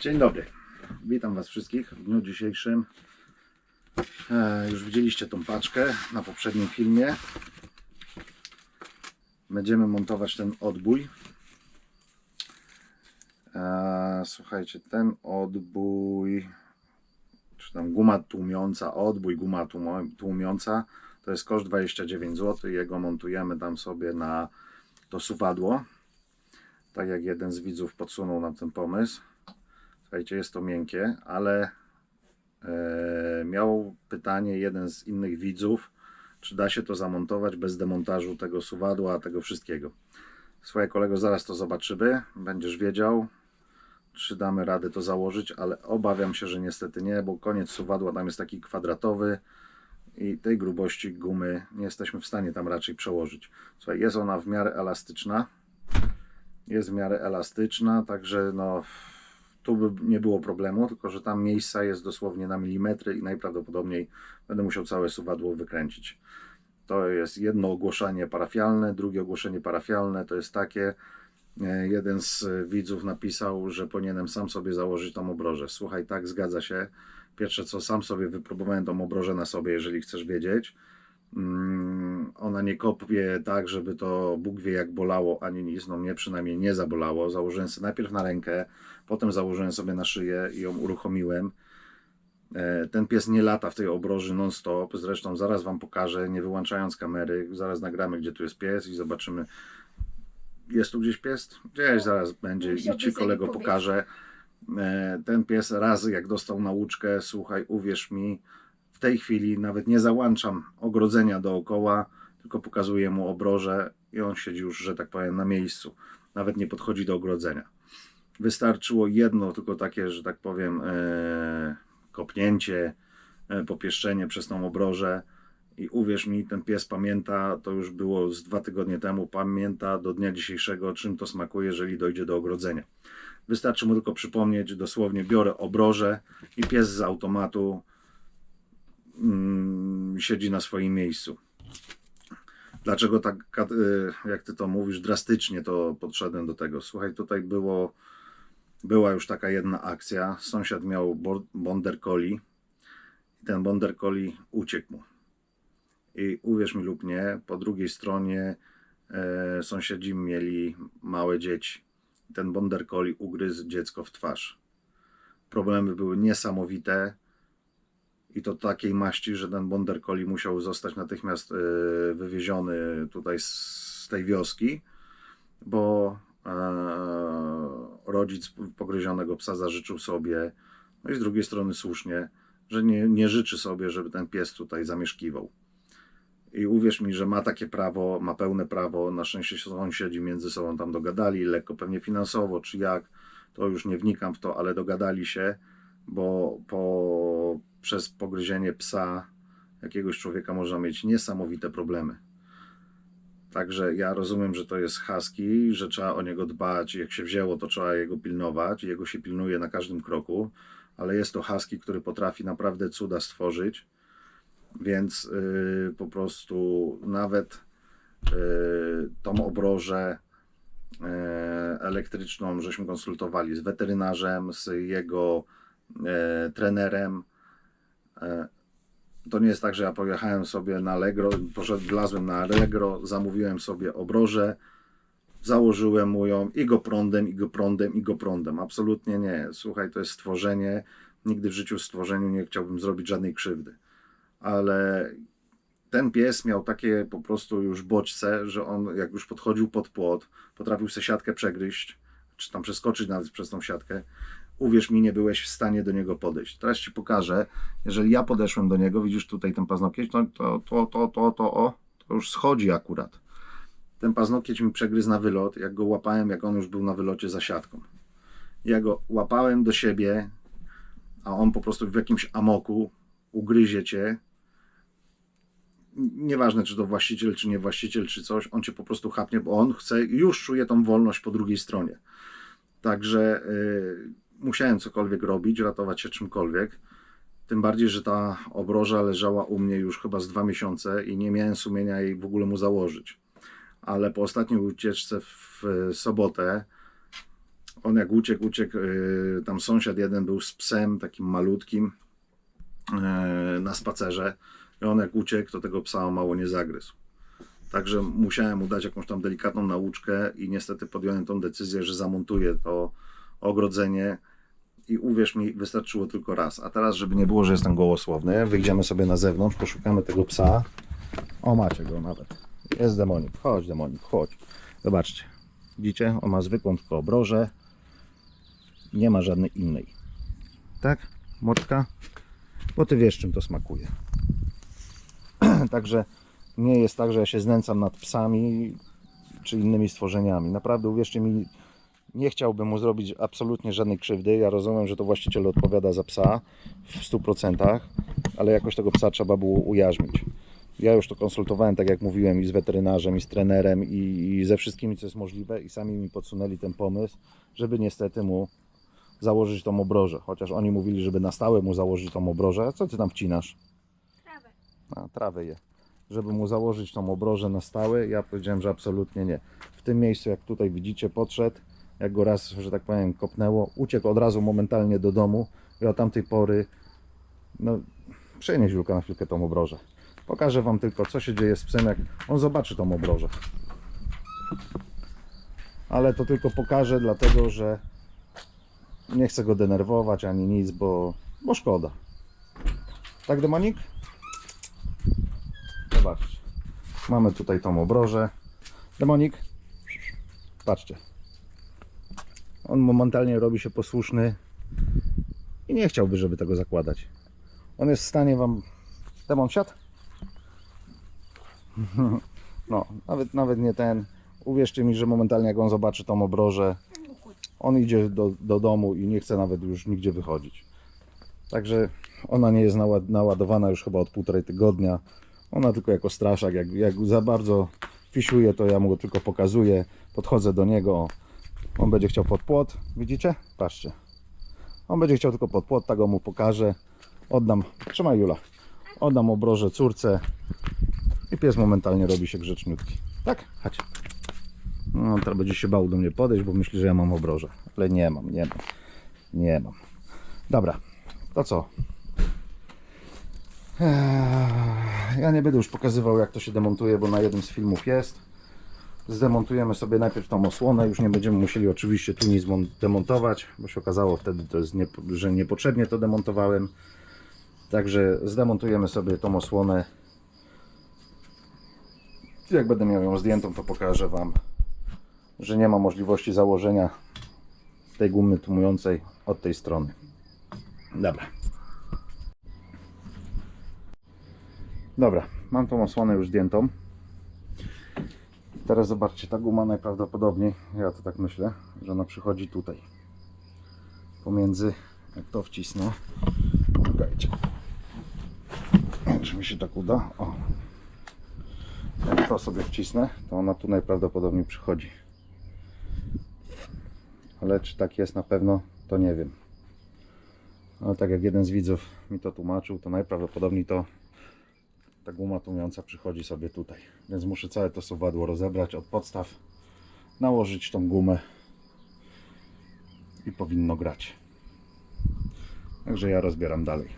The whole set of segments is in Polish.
Dzień dobry. Witam Was wszystkich w dniu dzisiejszym. E, już widzieliście tą paczkę na poprzednim filmie. Będziemy montować ten odbój. E, słuchajcie, ten odbój, czy tam guma tłumiąca, odbój, guma tłumiąca, to jest koszt 29 zł. Jego montujemy tam sobie na to suwadło. Tak jak jeden z widzów podsunął nam ten pomysł. Słuchajcie, jest to miękkie, ale e, miał pytanie jeden z innych widzów, czy da się to zamontować bez demontażu tego suwadła, tego wszystkiego. Słuchaj kolego, zaraz to zobaczymy, będziesz wiedział, czy damy radę to założyć, ale obawiam się, że niestety nie, bo koniec suwadła tam jest taki kwadratowy i tej grubości gumy nie jesteśmy w stanie tam raczej przełożyć. Słuchaj, jest ona w miarę elastyczna, jest w miarę elastyczna, także no tu by nie było problemu, tylko że tam miejsca jest dosłownie na milimetry i najprawdopodobniej będę musiał całe suwadło wykręcić. To jest jedno ogłoszenie parafialne, drugie ogłoszenie parafialne to jest takie, e, jeden z widzów napisał, że powinienem sam sobie założyć tą obrożę. Słuchaj, tak, zgadza się. Pierwsze co, sam sobie wypróbowałem tą obrożę na sobie, jeżeli chcesz wiedzieć. Mm, Ona nie kopie tak, żeby to Bóg wie jak bolało, ani nic. No mnie przynajmniej nie zabolało. Założyłem sobie najpierw na rękę, potem założyłem sobie na szyję i ją uruchomiłem. E, Ten pies nie lata w tej obroży non-stop. Zresztą zaraz Wam pokażę, nie wyłączając kamery. Zaraz nagramy, gdzie tu jest pies i zobaczymy. Jest tu gdzieś pies? Gdzieś zaraz będzie i Ci kolego pokażę. E, Ten pies raz jak dostał nauczkę, słuchaj, uwierz mi, w tej chwili nawet nie załączam ogrodzenia dookoła, tylko pokazuję mu obrożę i on siedzi już, że tak powiem, na miejscu. Nawet nie podchodzi do ogrodzenia. Wystarczyło jedno, tylko takie, że tak powiem, e, kopnięcie, e, popieszczenie przez tą obrożę. I uwierz mi, ten pies pamięta, to już było z dwa tygodnie temu, pamięta do dnia dzisiejszego, czym to smakuje, jeżeli dojdzie do ogrodzenia. Wystarczy mu tylko przypomnieć, dosłownie biorę obrożę i pies z automatu mm, siedzi na swoim miejscu. Dlaczego tak, y, jak ty to mówisz, drastycznie to podszedłem do tego? Słuchaj, tutaj było, była już taka jedna akcja. Sąsiad miał border collie i ten border collie uciekł mu. I uwierz mi lub nie, po drugiej stronie e, sąsiedzi mieli małe dzieci. Ten border collie ugryzł dziecko w twarz. Problemy były niesamowite i to takiej maści, że ten border collie musiał zostać natychmiast e, wywieziony tutaj z tej wioski, bo e, rodzic pogryzionego psa zażyczył sobie, no i z drugiej strony słusznie, że nie, nie życzy sobie, żeby ten pies tutaj zamieszkiwał. I uwierz mi, że ma takie prawo, ma pełne prawo. Na szczęście sąsiedzi między sobą tam dogadali, lekko pewnie finansowo, czy jak, to już nie wnikam w to, ale dogadali się, bo po, przez pogryzienie psa jakiegoś człowieka można mieć niesamowite problemy. Także ja rozumiem, że to jest husky, że trzeba o niego dbać. Jak się wzięło, to trzeba jego pilnować. Jego się pilnuje na każdym kroku, ale jest to husky, który potrafi naprawdę cuda stworzyć. Więc yy, po prostu nawet yy, tą obrożę yy, elektryczną żeśmy konsultowali z weterynarzem, z jego yy, trenerem. Yy, to nie jest tak, że ja pojechałem sobie na Allegro, poszedłem, wlazłem na Allegro, zamówiłem sobie obrożę, założyłem mu ją i go prądem, i go prądem, i go prądem. Absolutnie nie. Słuchaj, to jest stworzenie. Nigdy w życiu stworzeniu nie chciałbym zrobić żadnej krzywdy. Ale ten pies miał takie po prostu już bodźce, że on jak już podchodził pod płot, potrafił sobie siatkę przegryźć, czy tam przeskoczyć nawet przez tą siatkę. Uwierz mi, nie byłeś w stanie do niego podejść. Teraz ci pokażę, jeżeli ja podeszłem do niego, widzisz tutaj ten paznokieć, to to, to, to, to, to, o, to już schodzi akurat. Ten paznokieć mi przegryzł na wylot, jak go łapałem, jak on już był na wylocie za siatką. Ja go łapałem do siebie, a on po prostu w jakimś amoku ugryzie cię. Nieważne, czy to właściciel, czy nie właściciel, czy coś, on cię po prostu chapnie, bo on chce, już czuje tą wolność po drugiej stronie. Także y, musiałem cokolwiek robić, ratować się czymkolwiek. Tym bardziej, że ta obroża leżała u mnie już chyba z dwa miesiące i nie miałem sumienia jej w ogóle mu założyć. Ale po ostatniej ucieczce w sobotę On jak uciekł, uciekł, yy, tam sąsiad jeden był z psem takim malutkim yy, na spacerze i on jak uciekł, to tego psa mało nie zagryzł. Także musiałem mu dać jakąś tam delikatną nauczkę i niestety podjąłem tą decyzję, że zamontuję to ogrodzenie i uwierz mi, wystarczyło tylko raz. A teraz, żeby nie było, że jestem gołosłowny, wyjdziemy sobie na zewnątrz, poszukamy tego psa. O, macie go nawet. Jest demonik. Chodź, demonik, chodź. Zobaczcie. Widzicie? On ma zwykłą tylko obrożę. Nie ma żadnej innej. Tak? Moczka? Bo ty wiesz, czym to smakuje. Także nie jest tak, że ja się znęcam nad psami czy innymi stworzeniami. Naprawdę, uwierzcie mi, nie chciałbym mu zrobić absolutnie żadnej krzywdy. Ja rozumiem, że to właściciel odpowiada za psa w 100%, ale jakoś tego psa trzeba było ujarzmić. Ja już to konsultowałem, tak jak mówiłem, i z weterynarzem, i z trenerem, i, i ze wszystkimi, co jest możliwe, i sami mi podsunęli ten pomysł, żeby niestety mu założyć tą obrożę. Chociaż oni mówili, żeby na stałe mu założyć tą obrożę. A co ty tam wcinasz? Trawę. A, trawę je. Żeby mu założyć tą obrożę na stałe, ja powiedziałem, że absolutnie nie. W tym miejscu, jak tutaj widzicie, podszedł, jak go raz, że tak powiem, kopnęło, uciekł od razu momentalnie do domu i od tamtej pory, no, przenieś Julka na chwilkę tą obrożę. Pokażę Wam tylko, co się dzieje z psem, jak on zobaczy tą obrożę. Ale to tylko pokażę, dlatego że nie chcę go denerwować ani nic, bo, bo szkoda. Tak, demonik? Zobaczcie. Mamy tutaj tą obrożę. Demonik. Patrzcie. On momentalnie robi się posłuszny i nie chciałby, żeby tego zakładać. On jest w stanie wam. Demon siad? No, nawet, nawet nie ten. Uwierzcie mi, że momentalnie jak on zobaczy tą obrożę, on idzie do, do domu i nie chce nawet już nigdzie wychodzić. Także ona nie jest naład- naładowana już chyba od półtorej tygodnia. Ona tylko jako straszak, jak, jak za bardzo fisiuje, to ja mu go tylko pokazuję. Podchodzę do niego. On będzie chciał pod płot. Widzicie? Patrzcie. On będzie chciał tylko pod płot, tak mu pokażę. Oddam. Trzymaj Jula. Oddam obrożę córce. I pies momentalnie robi się grzeczniutki. Tak? Chodź. No, teraz będzie się bał do mnie podejść, bo myśli, że ja mam obrożę. Ale nie mam, nie mam. Nie mam. Dobra. To co? Ja nie będę już pokazywał jak to się demontuje, bo na jednym z filmów jest. Zdemontujemy sobie najpierw tą osłonę, już nie będziemy musieli oczywiście tu nic mon- demontować, bo się okazało wtedy, nie, że niepotrzebnie to demontowałem. Także zdemontujemy sobie tą osłonę. Jak będę miał ją zdjętą, to pokażę Wam, że nie ma możliwości założenia tej gumy tumującej od tej strony. Dobra. Dobra, mam tą osłonę już zdjętą. Teraz zobaczcie, ta guma najprawdopodobniej, ja to tak myślę, że ona przychodzi tutaj. Pomiędzy, jak to wcisnę. Czekajcie. Czy mi się tak uda? O. Jak to sobie wcisnę, to ona tu najprawdopodobniej przychodzi. Ale czy tak jest na pewno, to nie wiem. Ale tak jak jeden z widzów mi to tłumaczył, to najprawdopodobniej to ta guma tłumiąca przychodzi sobie tutaj. Więc muszę całe to suwadło rozebrać od podstaw, nałożyć tą gumę i powinno grać. Także ja rozbieram dalej.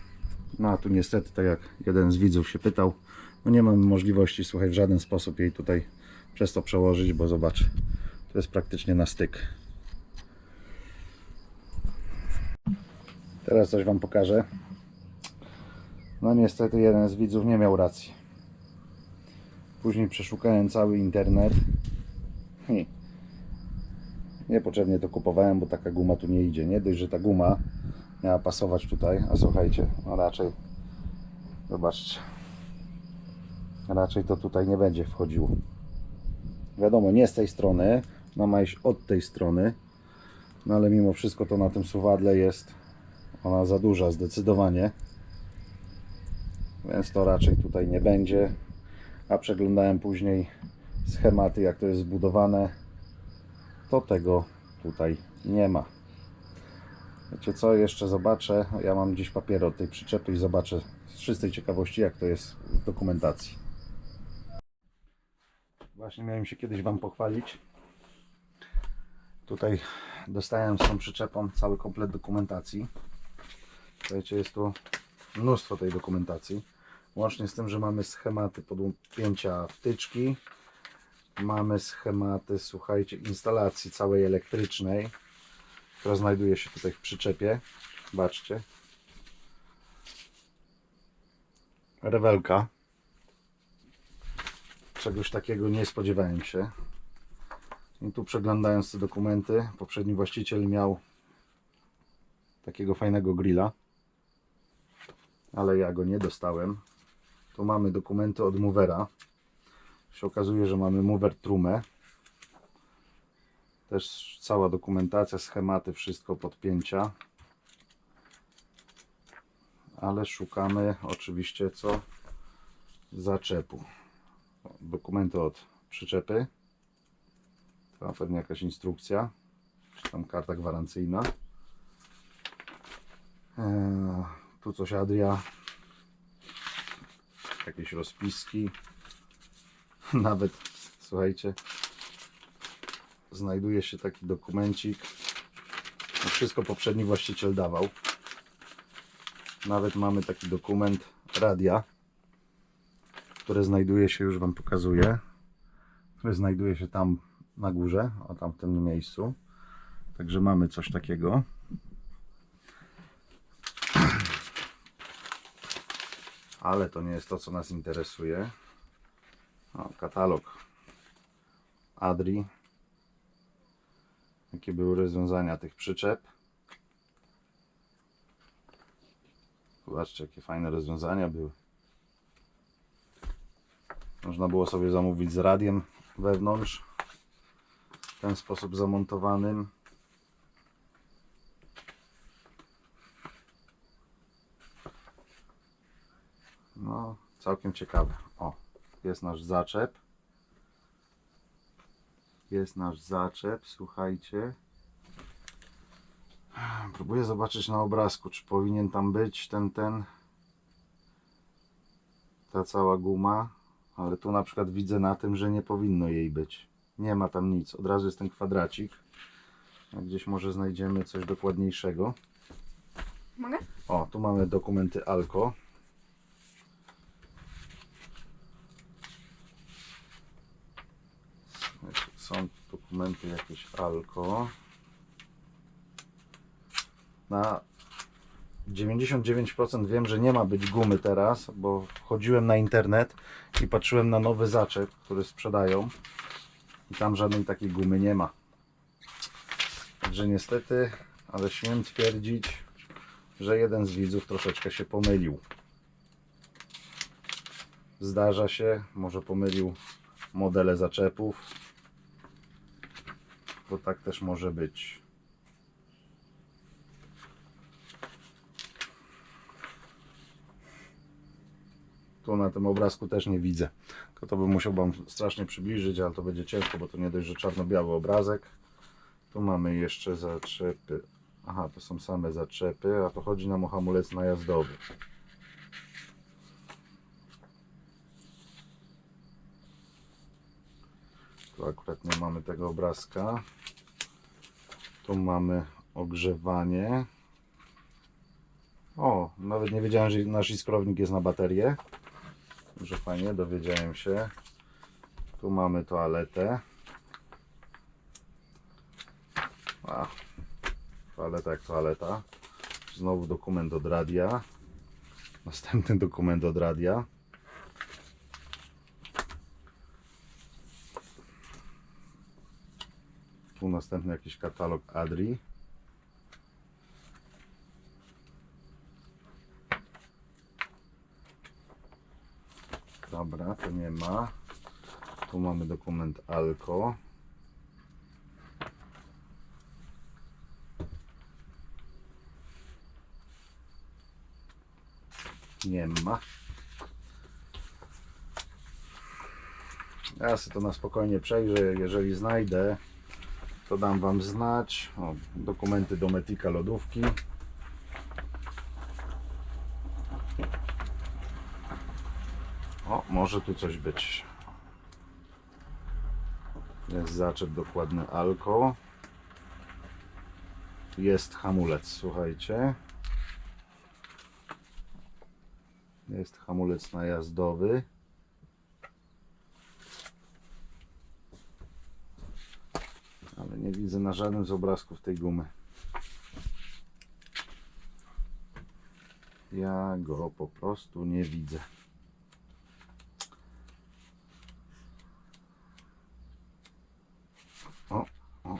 No a tu niestety, tak jak jeden z widzów się pytał, no nie mam możliwości, słuchaj, w żaden sposób jej tutaj przez to przełożyć, bo zobacz, to jest praktycznie na styk. Teraz coś Wam pokażę. No niestety jeden z widzów nie miał racji. Później przeszukałem cały internet. I niepotrzebnie to kupowałem, bo taka guma tu nie idzie. Nie dość, że ta guma miała pasować tutaj, a słuchajcie, no raczej zobaczcie. Raczej to tutaj nie będzie wchodziło. Wiadomo, nie z tej strony, no ma iść od tej strony. No ale mimo wszystko to na tym suwadle jest ona za duża zdecydowanie więc to raczej tutaj nie będzie. A przeglądałem później schematy, jak to jest zbudowane, to tego tutaj nie ma. Wiecie co, jeszcze zobaczę. Ja mam gdzieś papiery od tej przyczepy i zobaczę z czystej ciekawości, jak to jest w dokumentacji. Właśnie miałem się kiedyś Wam pochwalić. Tutaj dostałem z tą przyczepą cały komplet dokumentacji. Słuchajcie, jest tu mnóstwo tej dokumentacji. Łącznie z tym, że mamy schematy podpięcia wtyczki, mamy schematy, słuchajcie, instalacji całej elektrycznej, która znajduje się tutaj w przyczepie. Zobaczcie. Rewelka. Czegoś takiego nie spodziewałem się. I tu przeglądając te dokumenty, poprzedni właściciel miał takiego fajnego grilla, ale ja go nie dostałem. Tu mamy dokumenty od movera. Się okazuje, że mamy mover trumę. Też cała dokumentacja, schematy, wszystko podpięcia. Ale szukamy oczywiście co? Zaczepu. Dokumenty od przyczepy. To pewnie jakaś instrukcja, czy tam karta gwarancyjna. Eee, tu coś Adria. Jakieś rozpiski. Nawet, słuchajcie, znajduje się taki dokumencik. Wszystko poprzedni właściciel dawał. Nawet mamy taki dokument radia, które znajduje się, już Wam pokazuję, które znajduje się tam na górze, o tam w tym miejscu. Także mamy coś takiego. Ale to nie jest to, co nas interesuje. O, katalog Adri. Jakie były rozwiązania tych przyczep. Zobaczcie, jakie fajne rozwiązania były. Można było sobie zamówić z radiem wewnątrz w ten sposób zamontowanym. No, całkiem ciekawe. O, jest nasz zaczep. Jest nasz zaczep, słuchajcie. Próbuję zobaczyć na obrazku, czy powinien tam być ten, ten, ta cała guma, ale tu na przykład widzę na tym, że nie powinno jej być. Nie ma tam nic, od razu jest ten kwadracik. Gdzieś może znajdziemy coś dokładniejszego. Mogę? O, tu mamy dokumenty ALKO. Są dokumenty jakieś ALKO. Na 99% wiem, że nie ma być gumy teraz, bo wchodziłem na internet i patrzyłem na nowy zaczep, który sprzedają i tam żadnej takiej gumy nie ma. Także niestety, ale śmiem twierdzić, że jeden z widzów troszeczkę się pomylił. Zdarza się, może pomylił modele zaczepów, bo tak też może być. Tu na tym obrazku też nie widzę. Tylko to bym musiał Wam strasznie przybliżyć, ale to będzie ciężko, bo to nie dość, że czarno-biały obrazek. Tu mamy jeszcze zaczepy. Aha, to są same zaczepy, a to chodzi nam o hamulec najazdowy. Tu akurat nie mamy tego obrazka. Tu mamy ogrzewanie. O, nawet nie wiedziałem, że nasz iskrownik jest na baterię. Że fajnie, dowiedziałem się. Tu mamy toaletę. A, toaleta jak toaleta. Znowu dokument od radia. Następny dokument od radia. Następny jakiś katalog Adri. Dobra, to nie ma. Tu mamy dokument Alko. Nie ma. Ja sobie to na spokojnie przejrzę. Jeżeli znajdę, to dam Wam znać. O, dokumenty do Metika lodówki. O, może tu coś być. Jest zaczep dokładny Alko. jest hamulec, słuchajcie. Jest hamulec najazdowy. Ale nie widzę na żadnym z obrazków tej gumy. Ja go po prostu nie widzę. O, o, o.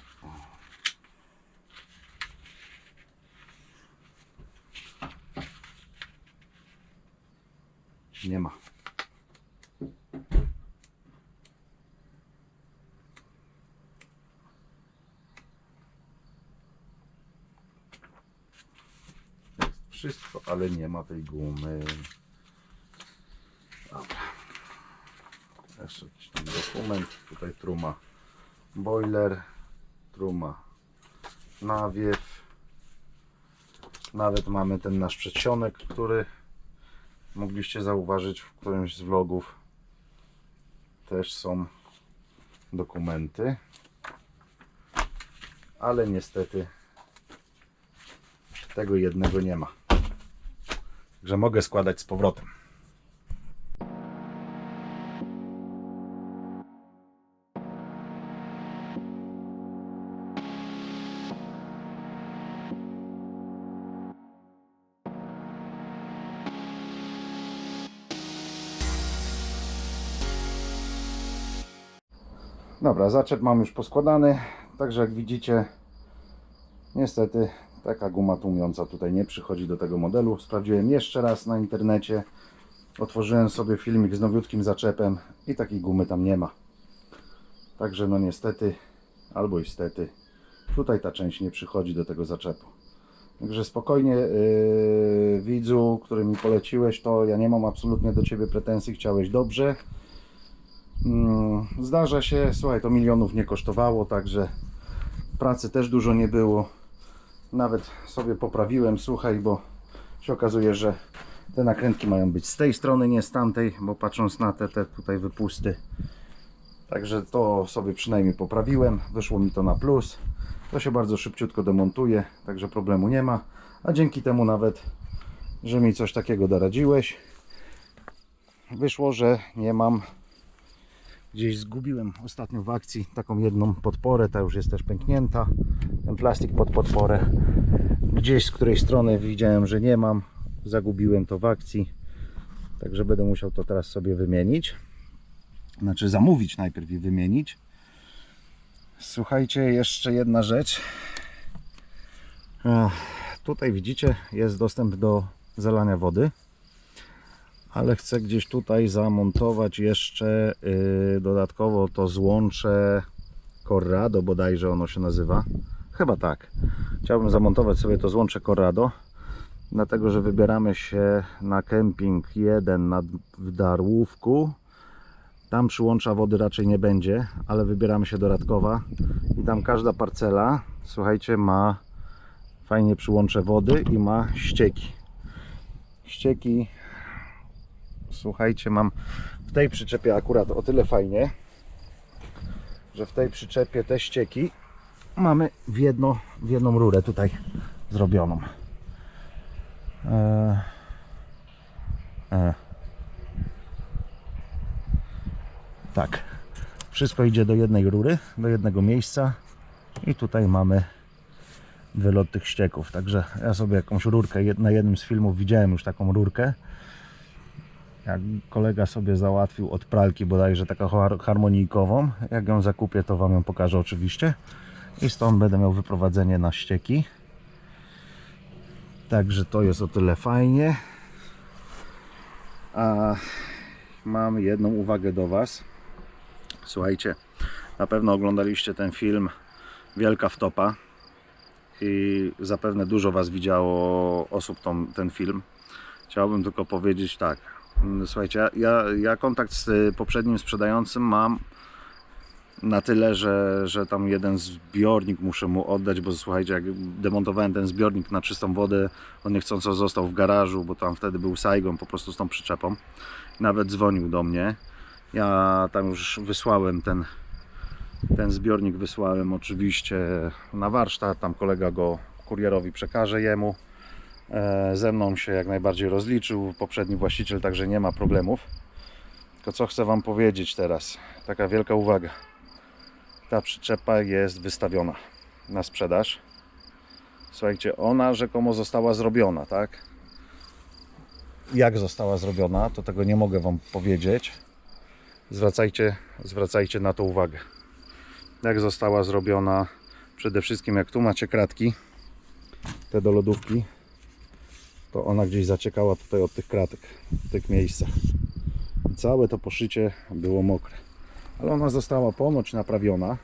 Nie ma. Jest wszystko, ale nie ma tej gumy. Dobra. Jeszcze jakiś tam dokument. Tutaj truma boiler, truma nawiew. Nawet mamy ten nasz przedsionek, który mogliście zauważyć w którymś z vlogów. Też są dokumenty. Ale niestety tego jednego nie ma. Także mogę składać z powrotem. Dobra, zaczep mam już poskładany, także jak widzicie, niestety taka guma tłumiąca tutaj nie przychodzi do tego modelu. Sprawdziłem jeszcze raz na internecie, otworzyłem sobie filmik z nowiutkim zaczepem i takiej gumy tam nie ma. Także no niestety, albo istety, tutaj ta część nie przychodzi do tego zaczepu. Także spokojnie yy, widzu, który mi poleciłeś, to ja nie mam absolutnie do Ciebie pretensji, chciałeś dobrze. Mm, Zdarza się, słuchaj, to milionów nie kosztowało, także pracy też dużo nie było. Nawet sobie poprawiłem, słuchaj, bo się okazuje, że te nakrętki mają być z tej strony, nie z tamtej, bo patrząc na te, te tutaj wypusty. Także to sobie przynajmniej poprawiłem, wyszło mi to na plus. To się bardzo szybciutko demontuje, także problemu nie ma. A dzięki temu nawet, że mi coś takiego doradziłeś, wyszło, że nie mam Gdzieś zgubiłem ostatnio w akcji taką jedną podporę, ta już jest też pęknięta. Ten plastik pod podporę. Gdzieś z której strony widziałem, że nie mam. Zagubiłem to w akcji. Także będę musiał to teraz sobie wymienić. Znaczy zamówić najpierw i wymienić. Słuchajcie, jeszcze jedna rzecz. Tutaj widzicie, jest dostęp do zalania wody ale chcę gdzieś tutaj zamontować jeszcze yy, dodatkowo to złącze Corrado, bodajże ono się nazywa. Chyba tak. Chciałbym zamontować sobie to złącze Corrado, dlatego że wybieramy się na kemping 1 nad, w Darłówku. Tam przyłącza wody raczej nie będzie, ale wybieramy się do Radkowa i tam każda parcela, słuchajcie, ma fajnie przyłącze wody i ma ścieki. Ścieki słuchajcie, mam w tej przyczepie akurat o tyle fajnie, że w tej przyczepie te ścieki mamy w, jedno, w jedną rurę tutaj zrobioną. Eee, e. Tak, wszystko idzie do jednej rury, do jednego miejsca i tutaj mamy wylot tych ścieków. Także ja sobie jakąś rurkę, na jednym z filmów widziałem już taką rurkę jak kolega sobie załatwił od pralki bodajże taką har- harmonijkową. Jak ją zakupię, to Wam ją pokażę oczywiście. I stąd będę miał wyprowadzenie na ścieki. Także to jest o tyle fajnie. A mam jedną uwagę do Was. Słuchajcie, na pewno oglądaliście ten film Wielka Wtopa i zapewne dużo Was widziało osób tą, ten film. Chciałbym tylko powiedzieć tak. Mm, Słuchajcie, ja, ja kontakt z y, poprzednim sprzedającym mam na tyle, że, że tam jeden zbiornik muszę mu oddać, bo słuchajcie, jak demontowałem ten zbiornik na czystą wodę, on niechcąco został w garażu, bo tam wtedy był Saigon po prostu z tą przyczepą. Nawet dzwonił do mnie. Ja tam już wysłałem ten, ten zbiornik, wysłałem oczywiście na warsztat, tam kolega go kurierowi przekażę jemu. E, Ze mną się jak najbardziej rozliczył poprzedni właściciel, także nie ma problemów. Tylko co chcę Wam powiedzieć teraz? Taka wielka uwaga. Ta przyczepa jest wystawiona na sprzedaż. Słuchajcie, ona rzekomo została zrobiona, tak? Jak została zrobiona, to tego nie mogę Wam powiedzieć. Zwracajcie, zwracajcie na to uwagę. Jak została zrobiona, przede wszystkim jak tu macie kratki, te do lodówki, to ona gdzieś zaciekała tutaj od tych kratek, w tych miejscach. I całe to poszycie było mokre. Ale ona została ponoć naprawiona.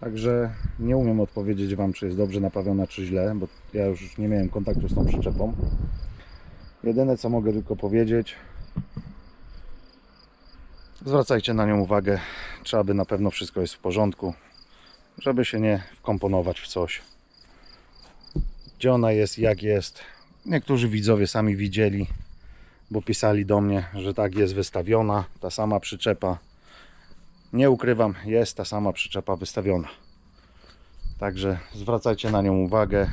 Także nie umiem odpowiedzieć Wam, czy jest dobrze naprawiona, czy źle, bo ja już nie miałem kontaktu z tą przyczepą. Jedyne co mogę tylko powiedzieć, zwracajcie na nią uwagę, czy aby na pewno wszystko jest w porządku, żeby się nie wkomponować w coś. Gdzie ona jest, jak jest. Niektórzy widzowie sami widzieli, bo pisali do mnie, że tak jest wystawiona, ta sama przyczepa. Nie ukrywam, jest ta sama przyczepa wystawiona. Także zwracajcie na nią uwagę.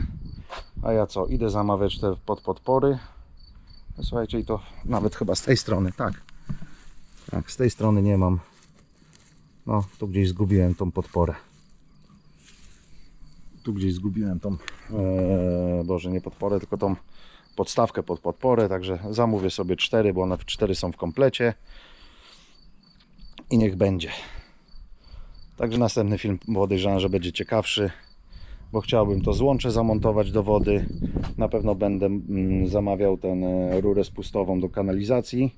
A ja co, idę zamawiać te podpodpory. Słuchajcie, i to nawet chyba z tej strony, tak. Tak, z tej strony nie mam. No, tu gdzieś zgubiłem tą podporę. Tu gdzieś zgubiłem tą, e, boże nie podporę, tylko tą podstawkę pod podporę, także zamówię sobie cztery, bo one cztery są w komplecie. I niech będzie. Także następny film podejrzewam, że będzie ciekawszy, bo chciałbym to złącze zamontować do wody. Na pewno będę mm, zamawiał tę rurę spustową do kanalizacji.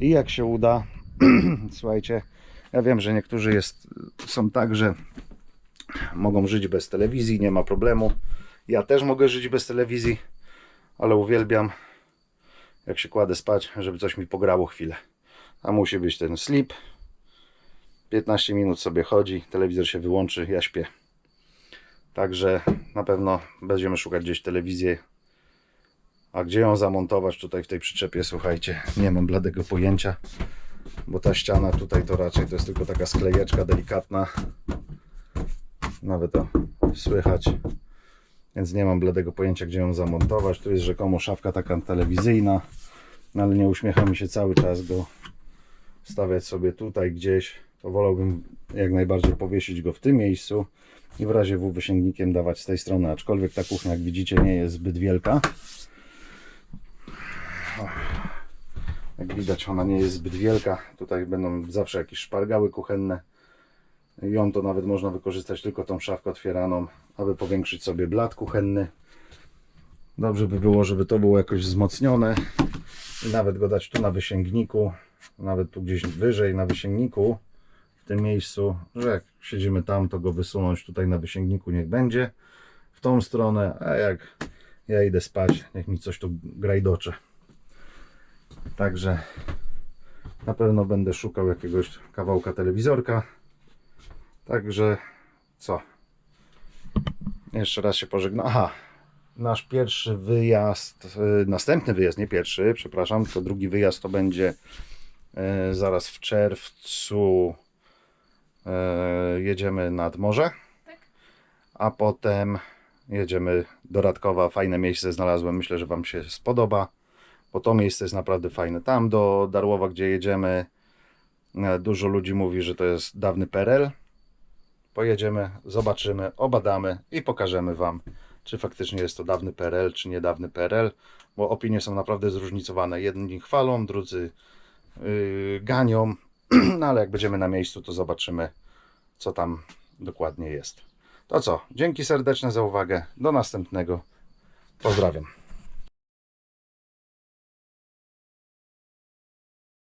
I jak się uda, słuchajcie, ja wiem, że niektórzy jest, są tak, że mogą żyć bez telewizji, nie ma problemu. Ja też mogę żyć bez telewizji, ale uwielbiam, jak się kładę spać, żeby coś mi pograło chwilę. A musi być ten sleep. 15 minut sobie chodzi, telewizor się wyłączy, ja śpię. Także na pewno będziemy szukać gdzieś telewizję. A gdzie ją zamontować tutaj w tej przyczepie, słuchajcie, nie mam bladego pojęcia. Bo ta ściana tutaj to raczej to jest tylko taka sklejeczka delikatna. Nawet to słychać. Więc nie mam bladego pojęcia, gdzie ją zamontować. Tu jest rzekomo szafka taka telewizyjna. No ale nie uśmiecham mi się cały czas go stawiać sobie tutaj gdzieś. To wolałbym jak najbardziej powiesić go w tym miejscu i w razie W wysięgnikiem dawać z tej strony. Aczkolwiek ta kuchnia, jak widzicie, nie jest zbyt wielka. Jak widać, ona nie jest zbyt wielka. Tutaj będą zawsze jakieś szpargały kuchenne. Ją to nawet można wykorzystać tylko tą szafkę otwieraną, aby powiększyć sobie blat kuchenny. Dobrze by było, żeby to było jakoś wzmocnione i nawet go dać tu na wysięgniku, nawet tu gdzieś wyżej na wysięgniku, w tym miejscu, że jak siedzimy tam, to go wysunąć tutaj na wysięgniku niech będzie w tą stronę, a jak ja idę spać, niech mi coś tu grajdocze. Także na pewno będę szukał jakiegoś kawałka telewizorka. Także co? Jeszcze raz się pożegnam. Aha, nasz pierwszy wyjazd, y, następny wyjazd, nie pierwszy, przepraszam, tylko drugi wyjazd to będzie y, zaraz w czerwcu. y, Jedziemy nad morze, a potem jedziemy do Radkowa. Fajne miejsce znalazłem, myślę, że Wam się spodoba, bo to miejsce jest naprawdę fajne. Tam do Darłowa, gdzie jedziemy, dużo ludzi mówi, że to jest dawny PRL. Pojedziemy, zobaczymy, obadamy i pokażemy Wam, czy faktycznie jest to dawny PRL, czy niedawny PRL, bo opinie są naprawdę zróżnicowane. Jedni chwalą, drudzy yy, ganią, no ale jak będziemy na miejscu, to zobaczymy, co tam dokładnie jest. To co, dzięki serdeczne za uwagę, do następnego, pozdrawiam.